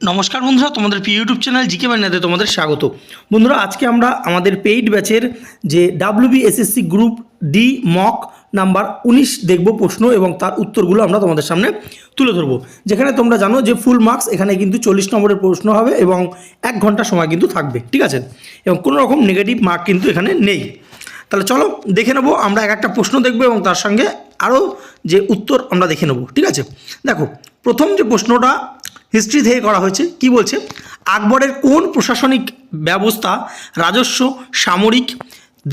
নমস্কার বন্ধুরা, তোমাদের প্রিয় ইউটিউব চ্যানেল জিকে বান্যাতে তোমাদের স্বাগত। বন্ধুরা, আজকে আমরা আমাদের পেইড ব্যাচের যে WBSSC group D mock number উনিশ দেখব প্রশ্ন এবং তার উত্তরগুলো আমরা তোমাদের সামনে তুলে ধরবো। যেখানে তোমরা জানো যে ফুল মার্কস এখানে কিন্তু চল্লিশ নম্বরের প্রশ্ন হবে এবং এক ঘণ্টা সময় কিন্তু থাকবে, ঠিক আছে? এবং কোনো রকম নেগেটিভ মার্ক কিন্তু এখানে নেই। তাহলে চলো, দেখে নেব, আমরা এক একটা প্রশ্ন দেখব এবং তার সঙ্গে আরও যে উত্তর আমরা দেখে নেব, ঠিক আছে? দেখো, প্রথম যে প্রশ্নটা হিস্ট্রি থেকে করা হয়েছে। কি বলছে? আকবরের কোন প্রশাসনিক ব্যবস্থা রাজস্ব, সামরিক,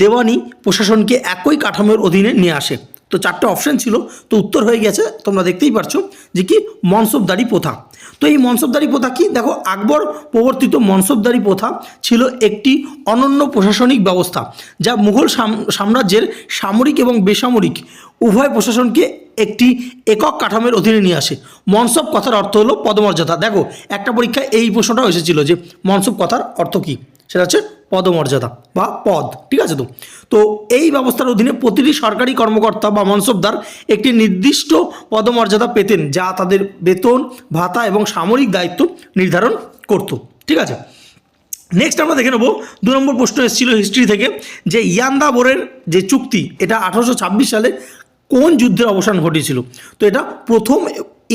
দেওয়ানি প্রশাসনকে একই কাঠামোর অধীনে নিয়ে আসে? তো চারটে অপশন ছিল, তো উত্তর হয়ে গেছে, তোমরা দেখতেই পারছ যে কি মনসবদারি প্রথা। তো এই মনসবদারি প্রথা কি? দেখো, আকবর প্রবর্তিত মনসবদারি প্রথা ছিল একটি অনন্য প্রশাসনিক ব্যবস্থা, যা মুঘল সাম- সাম্রাজ্যের সামরিক এবং বেসামরিক উভয় প্রশাসনকে একটি একক কাঠামোর অধীনে নিয়ে আসে। মনসব কথার অর্থ হলো পদমর্যাদা। দেখো, একটা পরীক্ষায় এই প্রশ্নটাও এসেছিল যে মনসব কথার অর্থ কী? সেটা হচ্ছে পদমর্যাদা বা পদ, ঠিক আছে তো? তো এই ব্যবস্থার অধীনে প্রতিটি সরকারি কর্মকর্তা বা মনসবদার একটি নির্দিষ্ট পদমর্যাদা পেতেন যা তাদের বেতন, ভাতা এবং সামরিক দায়িত্ব নির্ধারণ করত, ঠিক আছে? নেক্সট আমরা দেখে নেব, দু নম্বর প্রশ্ন এসেছিল হিস্ট্রি থেকে যে ইয়ান্দাবোরের যে চুক্তি, এটা আঠারোশো ছাব্বিশ সালে কোন যুদ্ধের অবসান ঘটিয়েছিল? তো এটা প্রথম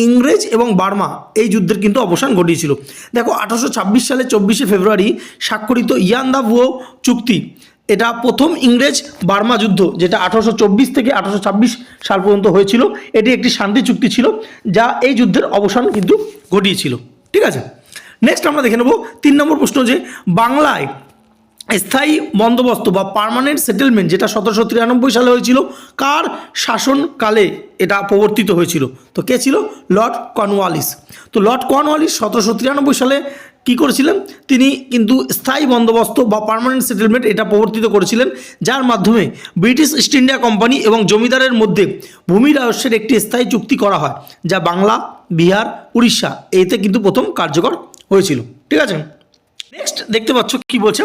ইংরেজ এবং বার্মা এই যুদ্ধের কিন্তু অবসান ঘটিয়েছিল। দেখো, আঠারোশো ছাব্বিশ সালে চব্বিশে ফেব্রুয়ারি স্বাক্ষরিত ইয়ান্দাবুয়ো চুক্তি। এটা প্রথম ইংরেজ বার্মা যুদ্ধ, যেটা আঠারোশো চব্বিশ থেকে আঠারোশো ছাব্বিশ সাল পর্যন্ত হয়েছিল। এটি একটি শান্তি চুক্তি ছিল, যা এই যুদ্ধের অবসান কিন্তু ঘটিয়েছিল। ঠিক আছে? নেক্সট আমরা দেখে নেব, তিন নম্বর প্রশ্ন যে, বাংলায় স্থায়ী বন্দোবস্ত বা পার্মানেন্ট সেটেলমেন্ট যেটা সতেরোশো তিরানব্বই সালে হয়েছিল, কার শাসনকালে এটা প্রবর্তিত হয়েছিল? তো কে ছিল? Lord Cornwallis. তো লর্ড কর্নওয়ালিস সতেরোশো তিরানব্বই সালে কী করেছিলেন? তিনি কিন্তু স্থায়ী বন্দোবস্ত বা পার্মানেন্ট সেটেলমেন্ট এটা প্রবর্তিত করেছিলেন, যার মাধ্যমে ব্রিটিশ ইস্ট ইন্ডিয়া কোম্পানি এবং জমিদারের মধ্যে ভূমি রাজস্বের একটি স্থায়ী চুক্তি করা হয়, যা বাংলা, বিহার, উড়িষ্যা, এতে কিন্তু প্রথম কার্যকর হয়েছিল। ঠিক আছে? নেক্সট দেখতে পাচ্ছ কি বলছে?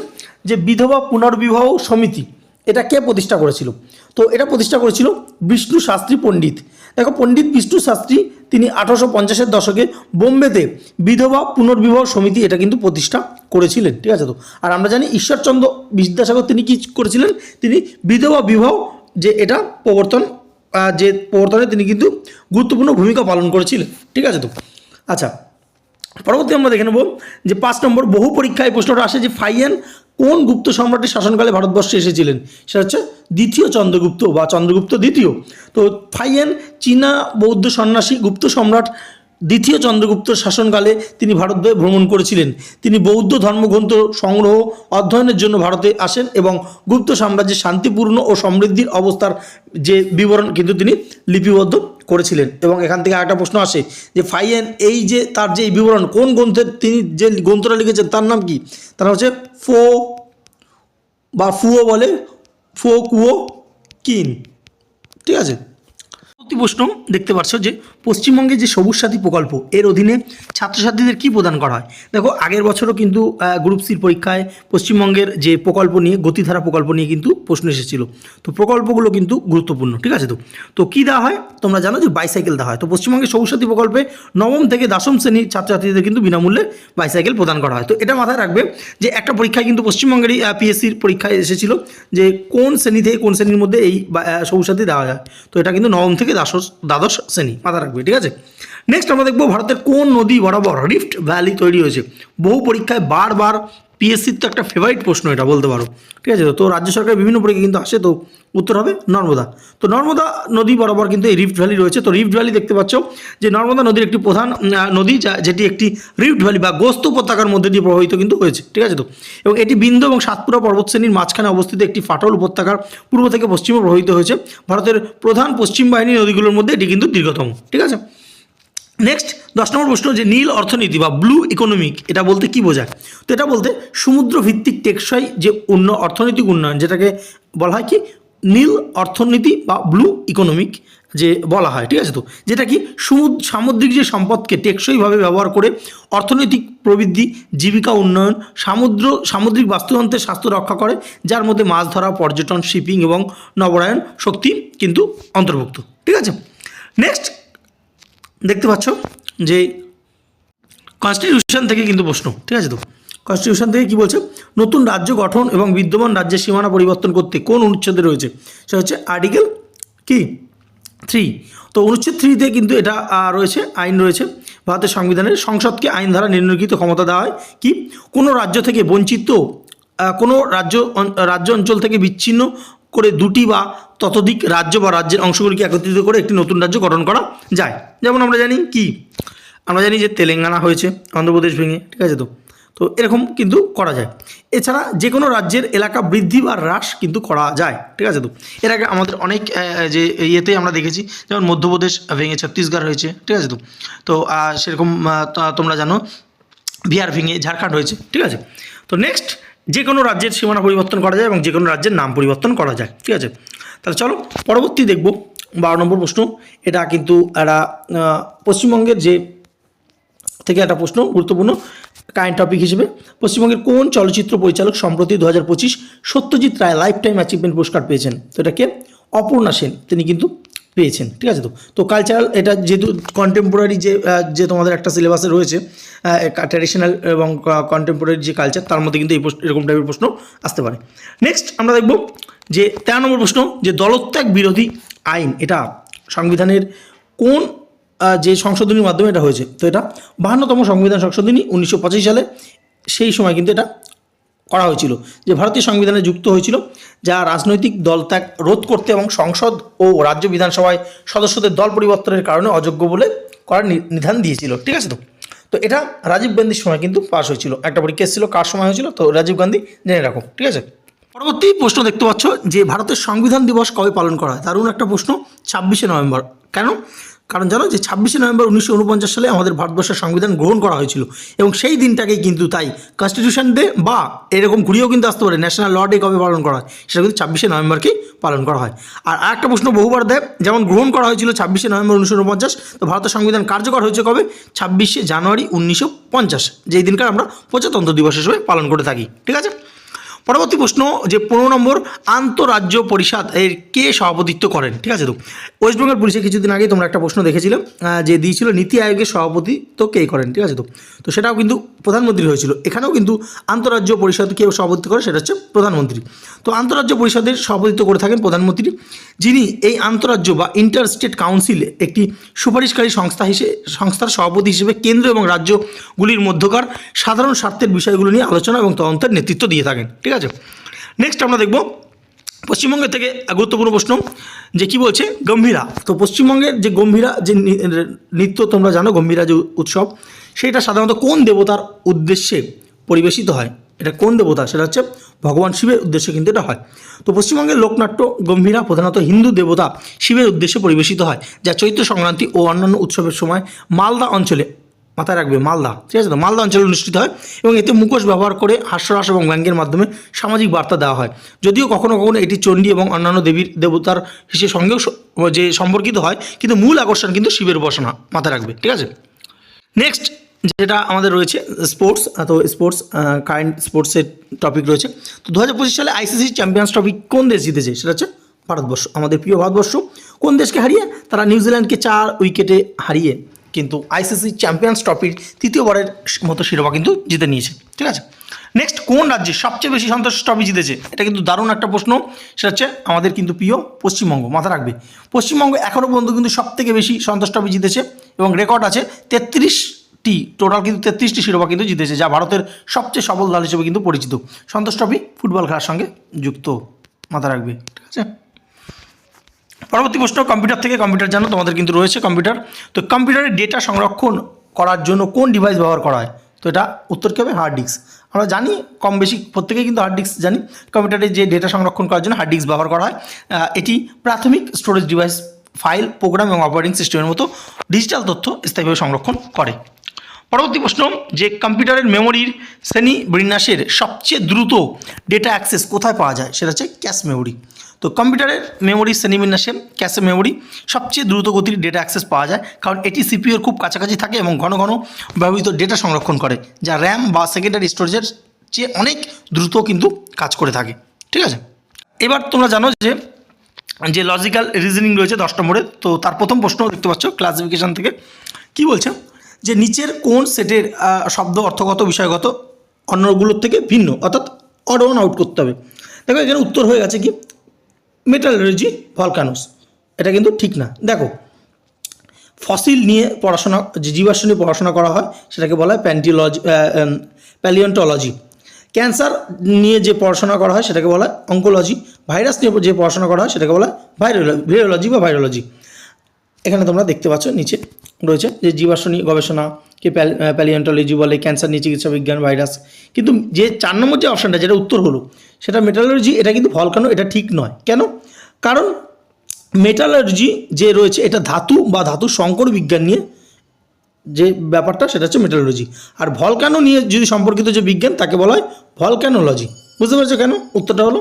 বিধবা পুনর্বিবাহ সমিতি, এটা কে প্রতিষ্ঠা করেছিল? তো এটা প্রতিষ্ঠা করেছিল বিষ্ণু শাস্ত্রী পণ্ডিত। দেখো পণ্ডিত বিষ্ণু শাস্ত্রী, তিনি আঠারোশো পঞ্চাশের দশকে বোম্বেতে বিধবা পুনর্বিবাহ সমিতি এটা কিন্তু প্রতিষ্ঠা করেছিলেন, ঠিক আছে তো? আর আমরা জানি ঈশ্বরচন্দ্র বিদ্যাসাগর তিনি কি করেছিলেন? তিনি বিধবা বিবাহ যে এটা প্রবর্তন যে প্রবর্তনে তিনি কিন্তু গুরুত্বপূর্ণ ভূমিকা পালন করেছিলেন, ঠিক আছে তো? আচ্ছা পরবর্তী আমরা দেখে নেব যে পাঁচ নম্বর বহু পরীক্ষায় প্রশ্নটা আসে যে ফাইয়ান কোন গুপ্ত সম্রাটের শাসনকালে ভারতবর্ষে এসেছিলেন? সেটা হচ্ছে দ্বিতীয় চন্দ্রগুপ্ত বা চন্দ্রগুপ্ত দ্বিতীয়। তো ফাইয়েন চীনা বৌদ্ধ সন্ন্যাসী গুপ্ত সম্রাট দ্বিতীয় চন্দ্রগুপ্ত শাসনকালে তিনি ভারতবর্ষে ভ্রমণ করেছিলেন। তিনি বৌদ্ধ ধর্মগ্রন্থ সংগ্রহ অধ্যয়নের জন্য ভারতে আসেন এবং গুপ্ত সাম্রাজ্যের শান্তিপূর্ণ ও সমৃদ্ধির অবস্থার যে বিবরণ কিন্তু তিনি লিপিবদ্ধ করেছিলেন। এবং এখান থেকে একটা প্রশ্ন আসে যে, ফাইয়েন, এই যে তার যে বিবরণ, কোন গ্রন্থের তিনি যে গ্রন্থটা লিখেছেন, তার নাম কি? তার হচ্ছে ফো বা ফুয়ো বলে ফো কুয়ো কিন। ঠিক আছে? পরবর্তী প্রশ্ন দেখতে পাচ্ছ যে পশ্চিমবঙ্গে যে সবুজ সাথী প্রকল্প, এর অধীনে ছাত্রছাত্রীদের কি প্রদান করা হয়? দেখো, আগের বছরও কিন্তু গ্রুপ সির পরীক্ষায় পশ্চিমবঙ্গের যে প্রকল্প নিয়ে, গতিধারা প্রকল্প নিয়ে কিন্তু প্রশ্ন এসেছিল। তো প্রকল্পগুলো কিন্তু গুরুত্বপূর্ণ, ঠিক আছে তো? তো কী দেওয়া হয়? তোমরা জানো যে বাইসাইকেল দেওয়া হয়। তো পশ্চিমবঙ্গের সবুজ সাথী প্রকল্পে নবম থেকে দশম শ্রেণির ছাত্রছাত্রীদের কিন্তু বিনামূল্যে বাইসাইকেল প্রদান করা হয়। তো এটা মাথায় রাখবে যে একটা পরীক্ষায় কিন্তু পশ্চিমবঙ্গেরই পিএসসির পরীক্ষায় এসেছিল যে কোন শ্রেণি থেকে কোন শ্রেণির মধ্যে এই সবুজ সাথী দেওয়া যায় তো এটা কিন্তু নবম থেকে দ্বাদশ শ্রেণি মাথা রাখবে, ঠিক আছে? নেক্সট আমরা দেখব ভারতের কোন নদী বরাবর রিফট ভ্যালি তৈরি হয়েছে। বহু পরীক্ষায় বারবার পিএসসির তো একটা ফেভারিট প্রশ্ন এটা, বলতে পারো। ঠিক আছে? তো? রাজ্য সরকারের বিভিন্ন পরীক্ষা কিন্তু আসে, তো উত্তর হবে নর্মদা। তো নর্মদা নদী বরাবর কিন্তু এই রিফ্ট ভ্যালি রয়েছে। তো রিফ্ট ভ্যালি দেখতে পাচ্ছ যে নর্মদা নদীর একটি প্রধান নদী যা, যেটি একটি রিফট ভ্যালি বা গোস্ত উপত্যকার মধ্যে দিয়ে প্রবাহিত কিন্তু হয়েছে। ঠিক আছে তো? এবং এটি বিন্দু এবং সাতপুরা পর্বতশ্রেণীর মাঝখানে অবস্থিত একটি ফাটল উপত্যকার পূর্ব থেকে পশ্চিমে প্রবাহিত হয়েছে। ভারতের প্রধান পশ্চিম বাহিনী নদীগুলোর মধ্যে এটি কিন্তু দীর্ঘতম। ঠিক আছে? নেক্সট দশ নম্বর প্রশ্ন যে নীল অর্থনীতি বা ব্লু ইকোনমিক এটা বলতে কি বোঝায়? তো এটা বলতে সমুদ্র ভিত্তিক টেকসই যে উন্ন অর্থনৈতিক উন্নয়ন, যেটাকে বলা হয় কি? নীল অর্থনীতি বা ব্লু ইকোনমিক যে বলা হয়, ঠিক আছে তো? যেটা কি? সমুদ্র সামুদ্রিক যে সম্পদকে টেকসইভাবে ব্যবহার করে অর্থনৈতিক প্রবৃদ্ধি, জীবিকা উন্নয়ন, সামুদ্র, সামুদ্রিক বাস্তুতন্ত্রের স্বাস্থ্য রক্ষা করে, যার মধ্যে মাছ ধরা, পর্যটন শিপিং এবং নবরায়ণ শক্তি কিন্তু অন্তর্ভুক্ত, ঠিক আছে? নেক্সট দেখতে পাচ্ছ যে কনস্টিটিউশন থেকে কিন্তু প্রশ্ন, ঠিক আছে তো? কনস্টিটিউশন থেকে কি বলছে? নতুন রাজ্য গঠন এবং বিদ্যমান রাজ্যের সীমানা পরিবর্তন করতে কোন অনুচ্ছেদে রয়েছে? সেটা হচ্ছে আর্টিকেল কি? থ্রি তো অনুচ্ছেদ থ্রিতে কিন্তু এটা রয়েছে, আইন রয়েছে। ভারতের সংবিধানের সংসদকে আইন দ্বারা নিম্নলিখিত ক্ষমতা দেওয়া হয়। কি? কোনো রাজ্য থেকে বঞ্চিত কোনো রাজ্য রাজ্য অঞ্চল থেকে বিচ্ছিন্ন করে দুটি বা ততোধিক রাজ্য বা রাজ্যের অংশগুলিকে একত্রিত করে একটি নতুন রাজ্য গঠন করা যায়। যেমন আমরা জানি কি? আমরা জানি যে তেলেঙ্গানা হয়েছে, অন্ধ্রপ্রদেশ ভেঙে, ঠিক আছে তো? তো এরকম কিন্তু করা যায়। এছাড়া যে কোনো রাজ্যের এলাকা বৃদ্ধি বা হ্রাস কিন্তু করা যায়, ঠিক আছে তো? এর আগে আমাদের অনেক যে ইয়েতে আমরা দেখেছি, যেমন মধ্যপ্রদেশ ভেঙে, ছত্তিশগড় হয়েছে, ঠিক আছে তো? তো সেরকম তোমরা জানো, বিহার ভেঙে, ঝাড়খণ্ড হয়েছে, ঠিক আছে? তো নেক্সট যে কোনো রাজ্যের সীমানা পরিবর্তন করা যায় এবং যে কোনো রাজ্যের নাম পরিবর্তন করা যায়, ঠিক আছে? তাহলে চলো, পরবর্তী দেখব, বারো নম্বর প্রশ্ন। এটা কিন্তু একটা পশ্চিমবঙ্গের যে থেকে একটা প্রশ্ন, গুরুত্বপূর্ণ কারেন্ট টপিক হিসেবে। পশ্চিমবঙ্গের কোন চলচ্চিত্র পরিচালক সম্প্রতি দু হাজার পঁচিশ Satyajit Ray lifetime achievement পুরস্কার পেয়েছেন? তো এটা কে? অপর্ণা সেন, তিনি কিন্তু পেয়েছেন, ঠিক আছে তো? তো কালচারাল এটা যেহেতু কন্টেম্পোরারি যে যে তোমাদের একটা সিলেবাসে রয়েছে ট্র্যাডিশনাল এবং কন্টেম্পোরারি যে কালচার তার মধ্যে কিন্তু এই এরকম টাইপের প্রশ্ন আসতে পারে। নেক্সট আমরা দেখব যে তেরো নম্বর প্রশ্ন, যে দলত্যাগ বিরোধী আইন, এটা সংবিধানের কোন যে সংশোধনীর মাধ্যমে এটা হয়েছে? তো এটা বাহান্নতম সংবিধান সংশোধনী উনিশশো পঁচাশি সালে সেই সময় কিন্তু এটা করা হয়েছিল, যে ভারতীয় সংবিধানে যুক্ত হয়েছিল, যা রাজনৈতিক দল ত্যাগ রোধ করতে এবং সংসদ ও রাজ্য বিধানসভায় সদস্যদের দল পরিবর্তনের কারণে অযোগ্য বলে করার নিধান দিয়েছিল, ঠিক আছে তো? তো এটা রাজীব গান্ধীর সময় কিন্তু পাশ হয়েছিল, একটা পরীক্ষা এসেছিল, কার সময় হয়েছিল? তো রাজীব গান্ধী জেনে রাখো, ঠিক আছে? পরবর্তী প্রশ্ন দেখতে পাচ্ছ যে ভারতের সংবিধান দিবস কবে পালন করা হয়? দারুণ একটা প্রশ্ন, ছাব্বিশে নভেম্বর। কেন? কারণ জানো যে ছাব্বিশে নভেম্বর উনিশশো উনপঞ্চাশ সালে আমাদের ভারতবর্ষের সংবিধান গ্রহণ করা হয়েছিল এবং সেই দিনটাকেই কিন্তু তাই কনস্টিটিউশন ডে বা এরকম ঘুরিয়েও কিন্তু আসতে পারে ন্যাশনাল ল ডে কবে পালন করা হয়? সেটা কিন্তু ছাব্বিশে নভেম্বরকেই পালন করা হয়। আর আরেকটা প্রশ্ন বহুবার দেয়, যেমন গ্রহণ করা হয়েছিল ছাব্বিশে নভেম্বর উনিশশো উনপঞ্চাশ, তো ভারতের সংবিধান কার্যকর হয়েছে কবে? ছাব্বিশে জানুয়ারি উনিশশো পঞ্চাশ, যেই দিনকার আমরা প্রজাতন্ত্র দিবস হিসেবে পালন করে থাকি। ঠিক আছে? পরবর্তী প্রশ্ন যে পনেরো নম্বর আন্তঃরাজ্য পরিষদ এর কে সভাপতিত্ব করেন? ঠিক আছে তো? ওয়েস্ট বেঙ্গল পুলিশে কিছুদিন আগে তোমরা একটা প্রশ্ন দেখেছিলে যে দিয়েছিল নীতি আয়োগের সভাপতিত্ব কে করেন? ঠিক আছে তো? তো সেটাও কিন্তু প্রধানমন্ত্রী হয়েছিল। এখানেও কিন্তু আন্তঃরাজ্য পরিষদ কে সভাপতিত্ব করে, সেটা হচ্ছে প্রধানমন্ত্রী। তো আন্তঃরাজ্য পরিষদের সভাপতিত্ব করে থাকেন প্রধানমন্ত্রী। যিনি এই আন্তঃরাজ্য বা ইন্টার স্টেট কাউন্সিল একটি সুপারিশকারী সংস্থা হিসেবে সংস্থার সভাপতি হিসেবে কেন্দ্র এবং রাজ্যগুলির মধ্যকার সাধারণ স্বার্থের বিষয়গুলো নিয়ে আলোচনা এবং তদন্তের নেতৃত্ব দিয়ে থাকেন। ঠিক নেক্সট আমরা দেখব পশ্চিমবঙ্গের থেকে গুরুত্বপূর্ণ প্রশ্ন, যে কি বলছে? গম্ভীরা। তো পশ্চিমবঙ্গের যে গম্ভীরা, যে নৃত্য তোমরা জানো, গম্ভীরা যে উৎসব, সেটা সাধারণত কোন দেবতার উদ্দেশ্যে পরিবেশিত হয়? এটা কোন দেবতা? সেটা হচ্ছে ভগবান শিবের উদ্দেশ্যে কিন্তু এটা হয়। তো পশ্চিমবঙ্গের লোকনাট্য গম্ভীরা প্রধানত হিন্দু দেবতা শিবের উদ্দেশ্যে পরিবেশিত হয়, যা চৈত্র সংক্রান্তি ও অন্যান্য উৎসবের সময় মালদা অঞ্চলে মাথায় রাখবে, মালদা। ঠিক আছে তো? মালদা অঞ্চলে অনুষ্ঠিত হয় এবং এতে মুখোশ ব্যবহার করে হাস্যরস এবং ব্যঙ্গের মাধ্যমে সামাজিক বার্তা দেওয়া হয়। যদিও কখনো কখনো এটি চণ্ডী এবং অন্যান্য দেবীর দেবতার হিসেবে সঙ্গেও যে সম্পর্কিত হয়, কিন্তু মূল আকর্ষণ কিন্তু শিবের উপাসনা মাথায় রাখবে। ঠিক আছে? নেক্সট যেটা আমাদের রয়েছে স্পোর্টস তো স্পোর্টস কারেন্ট স্পোর্টসের টপিক রয়েছে। তো দু হাজার পঁচিশ সালে আইসিসি চ্যাম্পিয়ন্স ট্রফি কোন দেশ জিতেছে? সেটা হচ্ছে ভারতবর্ষ, আমাদের প্রিয় ভারতবর্ষ। কোন দেশকে হারিয়ে তারা নিউজিল্যান্ডকে চার উইকেটে হারিয়ে কিন্তু আইসিসি চ্যাম্পিয়ন্স ট্রফির তৃতীয়বারের মতো শিরোপা কিন্তু জিতে নিয়েছে। ঠিক আছে? নেক্সট কোন রাজ্যে সবচেয়ে বেশি সন্তোষ ট্রফি জিতেছে? এটা কিন্তু দারুণ একটা প্রশ্ন। সেটা হচ্ছে আমাদের কিন্তু প্রিয় পশ্চিমবঙ্গ। মাথা রাখবে। পশ্চিমবঙ্গ এখনও পর্যন্ত কিন্তু সব থেকে বেশি সন্তোষ ট্রফি জিতেছে এবং রেকর্ড আছে তেত্রিশটি টোটাল কিন্তু তেত্রিশটি শিরোপা কিন্তু জিতেছে, যা ভারতের সবচেয়ে সফল দল হিসেবে কিন্তু পরিচিত। সন্তোষ ট্রফি ফুটবল খেলার সঙ্গে যুক্ত। মাথা রাখবে। ঠিক আছে? পরবর্তী প্রশ্ন কম্পিউটার থেকে কম্পিউটার জানো, তোমাদের কিন্তু রয়েছে কম্পিউটার তো কম্পিউটারের ডেটা সংরক্ষণ করার জন্য কোন ডিভাইস ব্যবহার করা হয়? তো এটা উত্তর কী হবে? হার্ড ডিস্ক আমরা জানি, কম বেশি প্রত্যেকেই কিন্তু হার্ড ডিস্ক জানি। কম্পিউটারে যে ডেটা সংরক্ষণ করার জন্য হার্ড ডিস্ক ব্যবহার করা হয়। এটি প্রাথমিক স্টোরেজ ডিভাইস ফাইল প্রোগ্রাম এবং অপারেটিং সিস্টেমের মতো ডিজিটাল তথ্য স্থায়ীভাবে সংরক্ষণ করে। পরবর্তী প্রশ্ন, যে কম্পিউটারের মেমোরির শ্রেণি বিন্যাসের সবচেয়ে দ্রুত ডেটা অ্যাক্সেস কোথায় পাওয়া যায়? সেটা হচ্ছে ক্যাশ মেমোরি তো কম্পিউটারের মেমোরি শ্রেণি বিন্যাসে ক্যাশে মেমোরি সবচেয়ে দ্রুত গতির ডেটা অ্যাক্সেস পাওয়া যায়। কারণ এটি সিপিওর খুব কাছাকাছি থাকে এবং ঘন ঘন ব্যবহৃত ডেটা সংরক্ষণ করে, যা র্যাম বা সেকেন্ডারি স্টোরেজের চেয়ে অনেক দ্রুত কিন্তু কাজ করে থাকে। ঠিক আছে? এবার তোমরা জানো যে যে লজিক্যাল রিজনিং রয়েছে দশ নম্বরে, তো তার প্রথম প্রশ্ন দেখতে পাচ্ছ ক্লাসিফিকেশন থেকে। কি বলছে? যে নিচের কোন সেটের শব্দ অর্থগত, বিষয়গত অন্যগুলোর থেকে ভিন্ন, অর্থাৎ অড আউট করতে হবে। দেখো এখানে উত্তর হয়ে গেছে কি? মেটালজি ভলকানোস এটা কিন্তু ঠিক না। দেখো ফসিল নিয়ে পড়াশোনা, যে জীবাশ্ম নিয়ে পড়াশোনা করা হয়, সেটাকে বলা হয় প্যান্টিলজি প্যালিওন্টোলজি ক্যান্সার নিয়ে যে পড়াশোনা করা হয়, সেটাকে বলা হয় অঙ্কোলজি ভাইরাস নিয়ে যে পড়াশোনা করা হয়, সেটাকে বলা হয় ভাইরোলজি বা ভাইরোলজি এখানে তোমরা দেখতে পাচ্ছ নিচে রয়েছে যে জীবাশ্ম গবেষণা কে প্যালিওন্টোলজি বলে ক্যান্সার নিয়ে চিকিৎসা বিজ্ঞান ভাইরাস কিন্তু যে চার নম্বর যে অপশানটা যেটা উত্তর হলো, সেটা মেটালজি এটা কিন্তু ভলকানো এটা ঠিক নয়। কেন? কারণ মেটালার্জি যে রয়েছে, এটা ধাতু বা ধাতু সংকর বিজ্ঞান নিয়ে যে ব্যাপারটা, সেটা হচ্ছে মেটালজি আর ভলকানো নিয়ে যদি সম্পর্কিত যে বিজ্ঞান, তাকে বলা হয় ভলকানোলজি বুঝতে পারছ কেন? উত্তরটা হলো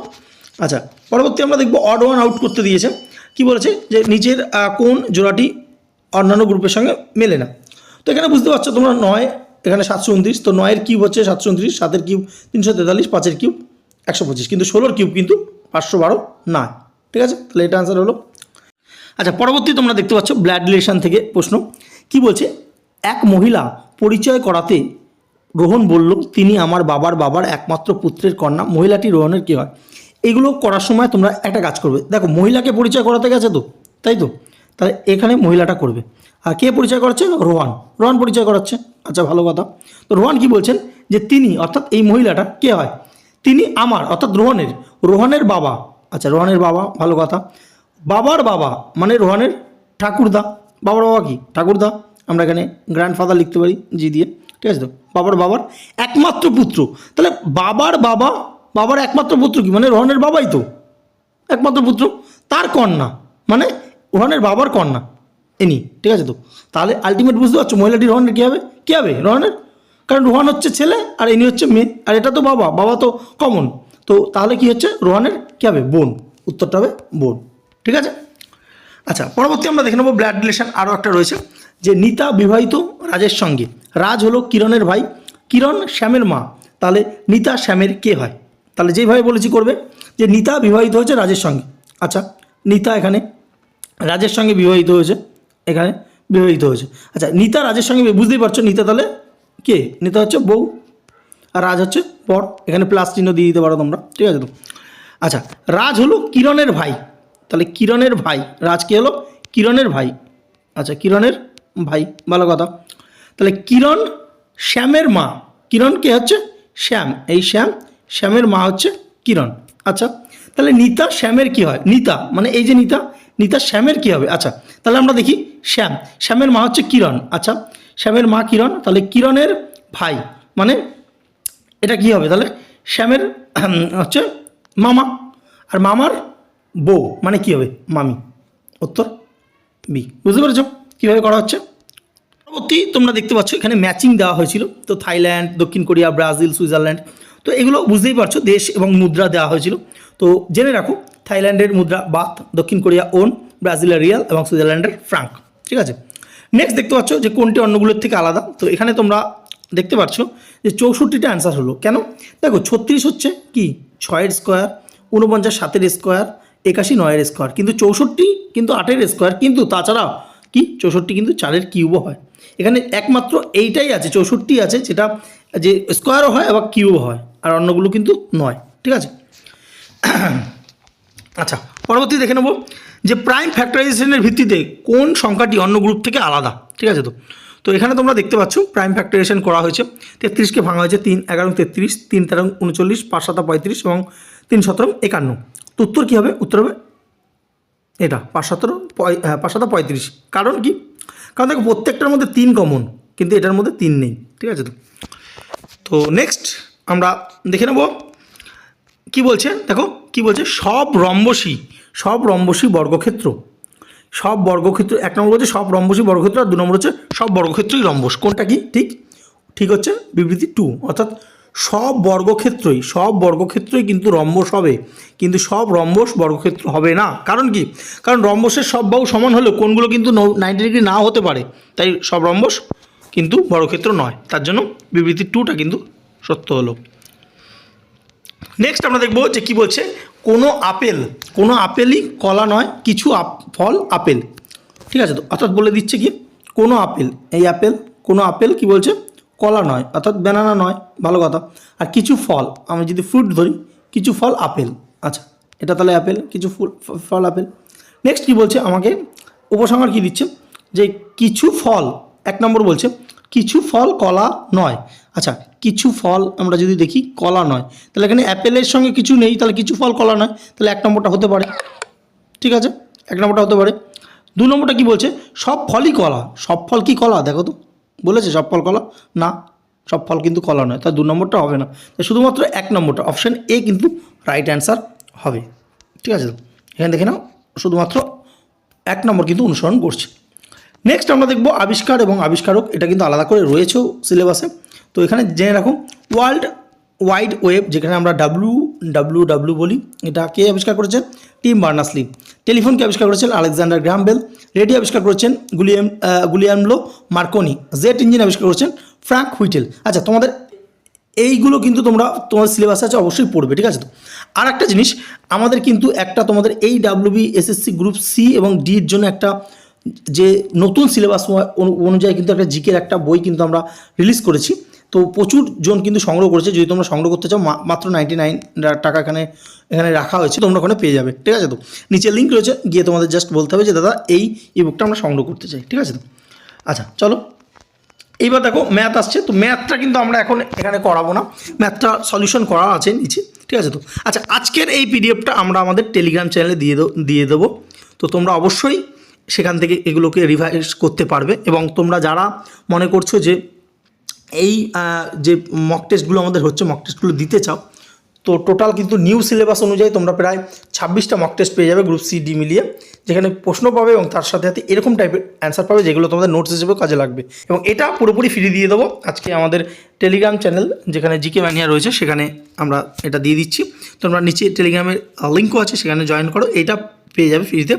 আচ্ছা পরবর্তী আমরা দেখব অড ওয়ান আউট করতে দিয়েছে। কি বলেছে? যে নিচের কোন জোড়াটি অন্যান্য গ্রুপের সঙ্গে মেলে না। তো এখানে বুঝতে পারছ তোমরা নয়, এখানে সাতশো উনত্রিশ, তো নয়ের কিউব হচ্ছে সাতশো উনত্রিশ, সাতের কিউব তিনশো তেতাল্লিশ, পাঁচের কিউব একশো পঁচিশ, কিন্তু ষোলোর কিউব কিন্তু পাঁচশো বারো না ঠিক আছে? তাহলে এটা আনসার হলো। আচ্ছা পরবর্তী তোমরা দেখতে পাচ্ছ ব্লাড রিলেশন থেকে প্রশ্ন। কি বলছে? এক মহিলা পরিচয় করাতে রোহন বলল, তিনি আমার বাবার বাবার একমাত্র পুত্রের কন্যা। মহিলাটি রোহনের কী হয়? এগুলো করার সময় তোমরা একটা কাজ করবে। দেখো, মহিলাকে পরিচয় করাতে গেছে তো, তাই তো? তাহলে এখানে মহিলাটা করবে। আর কে পরিচয় করাচ্ছে? রোহান। রোহান পরিচয় করাচ্ছে। আচ্ছা ভালো কথা। তো রোহান কি বলছেন? যে তিনি, অর্থাৎ এই মহিলাটা কে হয়? তিনি আমার, অর্থাৎ রোহনের রোহনের বাবা। আচ্ছা রোহনের বাবা, ভালো কথা। বাবার বাবা মানে রোহানের ঠাকুরদা। বাবার বাবা কি? ঠাকুরদা। আমরা এখানে গ্র্যান্ডফাদার লিখতে পারি জি দিয়ে। ঠিক আছে তো? বাবার বাবার একমাত্র পুত্র। তাহলে বাবার বাবা, বাবার একমাত্র পুত্র কি? মানে রোহানের বাবাই তো। একমাত্র পুত্র। তার কন্যা। মানে রোহানের বাবার কন্যা। এনি, ঠিক আছে তো? তাহলে আলটিমেট বুঝতে পারছ, মহিলাটি রোহানের কী হবে? কী হবে? রোহানের? কারণ রোহান হচ্ছে ছেলে আর ইনি হচ্ছে মেয়ে। আর এটা তো বাবা বাবা তো কমন তো তাহলে কি হচ্ছে? রোহানের কী হবে? বোন। উত্তরটা হবে বোন। ঠিক আছে? আচ্ছা পরবর্তী আমরা দেখে নেব ব্লাড রিলেশন আরও একটা রয়েছে, যে নিতা বিবাহিত রাজের সঙ্গে। রাজ হলো কিরণের ভাই। কিরণ শ্যামের মা। তাহলে নিতা শ্যামের কে হয়? তাহলে যেভাবে বলেছি করবে, যে নিতা বিবাহিত হয়েছে রাজের সঙ্গে। আচ্ছা নিতা এখানে রাজের সঙ্গে বিবাহিত হয়েছে, এখানে বিবাহিত হয়েছে। আচ্ছা নিতা রাজের সঙ্গে বুঝতেই পারছ নিতা তাহলে কে? নিতা হচ্ছে বউ আর রাজ হচ্ছে বর। এখানে প্লাস চিহ্ন দিয়ে দিতে পারো তোমরা, ঠিক আছে তো? আচ্ছা রাজ হলো কিরণের ভাই। তাহলে কিরণের ভাই, রাজ কে হলো? কিরণের ভাই। আচ্ছা কিরণের ভাই, ভালো কথা। তাহলে কিরণ শ্যামের মা। কিরণ কে হচ্ছে? শ্যাম। এই শ্যাম, শ্যামের মা হচ্ছে কিরণ। আচ্ছা তাহলে নিতা, শ্যামের কি হয়? নিতা মানে এই যে নিতা নিতা শ্যামের কি হবে? আচ্ছা তাহলে আমরা দেখি শ্যাম। শ্যামের মা হচ্ছে কিরণ। আচ্ছা শ্যামের মা কিরণ, তাহলে কিরণের ভাই মানে এটা কি হবে? তাহলে শ্যামের হচ্ছে মামা, আর মামার বউ মানে কি হবে? মামি। উত্তর বি। বুঝতে পেরেছ কীভাবে করা হচ্ছে? পরবর্তী তোমরা দেখতে পাচ্ছ, এখানে ম্যাচিং দেওয়া হয়েছিল। তো থাইল্যান্ড, দক্ষিণ কোরিয়া, ব্রাজিল, সুইজারল্যান্ড, তো এগুলো বুঝতেই পারছ, দেশ এবং মুদ্রা দেওয়া হয়েছিল। তো জেনে রাখো থাইল্যান্ডের মুদ্রা বাত দক্ষিণ কোরিয়া ওন ব্রাজিলের রিয়াল এবং সুইজারল্যান্ডের ফ্রাঙ্ক। ঠিক আছে? নেক্সট দেখতে পাচ্ছ যে কোনটি অন্যগুলোর থেকে আলাদা? তো এখানে তোমরা দেখতে পাচ্ছ যে চৌষট্টিটা অ্যান্সার হলো। কেন? দেখো, ছত্রিশ হচ্ছে কি? ছয়ের স্কোয়ার উনপঞ্চাশ সাতের স্কোয়ার একাশি নয়ের স্কোয়ার কিন্তু চৌষট্টি কিন্তু আটের স্কোয়ার কিন্তু তাছাড়া কি? চৌষট্টি কিন্তু চারের কিউবও হয়। এখানে একমাত্র এইটাই আছে, চৌষট্টি আছে, যেটা যে স্কোয়ারও হয় আবার কিউবও হয়। আর অন্যগুলো কিন্তু নয়। ঠিক আছে? আচ্ছা পরবর্তী দেখে নেব যে প্রাইম ফ্যাক্টরাইজেশনের ভিত্তিতে কোন সংখ্যাটি অন্য গ্রুপ থেকে আলাদা, ঠিক আছে তো? তো এখানে তোমরা দেখতে পাচ্ছ প্রাইম ফ্যাক্টরাইজেশন করা হয়েছে, তেত্রিশকে ভাঙা হয়েছে তিন, এগারো, তেত্রিশ, তিন, তেরো, উনচল্লিশ, পাঁচ, সাতা পঁয়ত্রিশ এবং তিন, সতেরো, একান্ন। তো উত্তর কী হবে? উত্তর হবে এটা, পাঁচ, সতেরো পাঁচ সতেরো পঁয়ত্রিশ। কারণ কি? কারণ দেখো, প্রত্যেকটার মধ্যে তিন কমন কিন্তু এটার মধ্যে তিন নেই, ঠিক আছে তো? তো নেক্সট আমরা দেখে নেব, কি বলছে? দেখো কি বলছে? সব রম্বসী সব রম্বসী বর্গক্ষেত্র। সব বর্গক্ষেত্র, এক নম্বর হচ্ছে সব রম্বসী বর্গক্ষেত্র আর দু নম্বর হচ্ছে সব বর্গক্ষেত্রই রম্বস। কোনটা কি? ঠিক? ঠিক হচ্ছে বিবৃতি টু অর্থাৎ সব বর্গক্ষেত্রই সব বর্গক্ষেত্রই কিন্তু রম্বস হবে। কিন্তু সব রম্বস বর্গক্ষেত্র হবে না। কারণ কি? কারণ রম্বসের সব বাহু সমান হলেও কোনগুলো কিন্তু নাইনটি ডিগ্রি না হতে পারে। তাই সব রম্বস কিন্তু বর্গক্ষেত্র নয়। তার জন্য বিবৃতি টুটা কিন্তু সত্য হলো। নেক্সট আমরা দেখব যে কি বলছে? কোনো আপেল, কোনো আপেলই কলা নয়, কিছু ফল আপেল। ঠিক আছে তো? অর্থাৎ বলে দিচ্ছে কি? কোনো আপেল, এই আপেল, কোনো আপেল কি বলছে? কলা নয়, অর্থাৎ ব্যানানা নয়, ভালো কথা। আর কিছু ফল, আমি যদি ফ্রুট ধরি, কিছু ফল আপেল। আচ্ছা এটা তাহলে অ্যাপেল কিছু ফুল ফল আপেল। নেক্সট কি বলছে? আমাকে উপসংহার কি দিচ্ছে? যে কিছু ফল, এক নম্বর বলছে, কিছু ফল কলা নয় আচ্ছা কিছু ফল আমরা যদি দেখি, কলা নয়। তাহলে এখানে অ্যাপেলের সঙ্গে কিছু নেই, তাহলে কিছু ফল কলা নয়। তাহলে এক নম্বরটা হতে পারে। ঠিক আছে? এক নম্বরটা হতে পারে। দু নম্বরটা কি বলছে? সব ফলই কলা। সব ফল কি কলা? দেখো তো। বলেছে সব ফল কলা? না, সব ফল কিন্তু কলা নয়। তার দু নম্বরটা হবে না। তাই শুধুমাত্র এক নম্বরটা। অপশান এ কিন্তু রাইট অ্যান্সার হবে। ঠিক আছে? এখানে দেখে নাও। শুধুমাত্র এক নম্বর কিন্তু অনুসরণ করছে। নেক্সট আমরা দেখব আবিষ্কার এবং আবিষ্কারক। এটা কিন্তু আলাদা করে রয়েছেও সিলেবাসে তো এখানে জেনে রাখো ওয়ার্ল্ড ওয়াইড ওয়েব যেখানে আমরা ডাব্লু ডাব্লু ডাব্লু বলি, এটা কে আবিষ্কার করেছেন টিম বার্নাসলি টেলিফোনকে আবিষ্কার করেছেন আলেকজান্ডার গ্রাহাম বেল। রেডিও আবিষ্কার করেছেন Guglielmo Guglielmo Marconi. Jet engine আবিষ্কার করেছেন ফ্র্যাঙ্ক হুইটেল। আচ্ছা তোমাদের এইগুলো কিন্তু তোমরা তোমার সিলেবাস আছে, অবশ্যই পড়বে, ঠিক আছে তো? আর একটা জিনিস, আমাদের কিন্তু একটা তোমাদের এই ডাব্লিউবি এসএসসি গ্রুপ সি এবং ডির জন্য একটা যে নতুন সিলেবাস অনুযায়ী কিন্তু একটা জিকের একটা বই কিন্তু আমরা রিলিজ করেছি। তো প্রচুর জন কিন্তু সংগ্রহ করেছে। যদি তোমরা সংগ্রহ করতে চাও মাত্র নাইনটি নাইন টাকা এখানে এখানে রাখা হয়েছে, তোমরা ওখানে পেয়ে যাবে। ঠিক আছে তো? নিচে লিঙ্ক রয়েছে, গিয়ে তোমাদের জাস্ট বলতে হবে যে, দাদা, এই ই বুকটা আমরা সংগ্রহ করতে চাই। ঠিক আছে তো? আচ্ছা চলো। এইবার দেখো ম্যাথ আসছে। তো ম্যাথটা কিন্তু আমরা এখন এখানে করাবো না। ম্যাথটা সলিউশন করা আছে নিচে। ঠিক আছে তো? আচ্ছা আজকের এই পিডিএফটা আমরা আমাদের টেলিগ্রাম চ্যানেলে দিয়ে দিয়ে দেবো। তো তোমরা অবশ্যই সেখান থেকে এগুলোকে রিভাইজ করতে পারবে এবং তোমরা যারা মনে করছ যে এই যে মক টেস্টগুলো আমাদের হচ্ছে মক টেস্টগুলো দিতে চাও, তো টোটাল কিন্তু নিউ সিলেবাস অনুযায়ী তোমরা প্রায় ছাব্বিশটা মক টেস্ট পেয়ে যাবে গ্রুপ সি ডি মিলিয়ে, যেখানে প্রশ্ন পাবে এবং তার সাথে সাথে এরকম টাইপের অ্যান্সার পাবে যেগুলো তোমাদের নোটস হিসেবে কাজে লাগবে। এবং এটা পুরোপুরি ফ্রি দিয়ে দেবো। আজকে আমাদের টেলিগ্রাম চ্যানেল যেখানে জিকে ম্যানিয়া রয়েছে, সেখানে আমরা এটা দিয়ে দিচ্ছি। তোমরা নিচে টেলিগ্রামের লিঙ্কও আছে, সেখানে জয়েন করো। এটা পেয়ে যাবে ফ্রিতে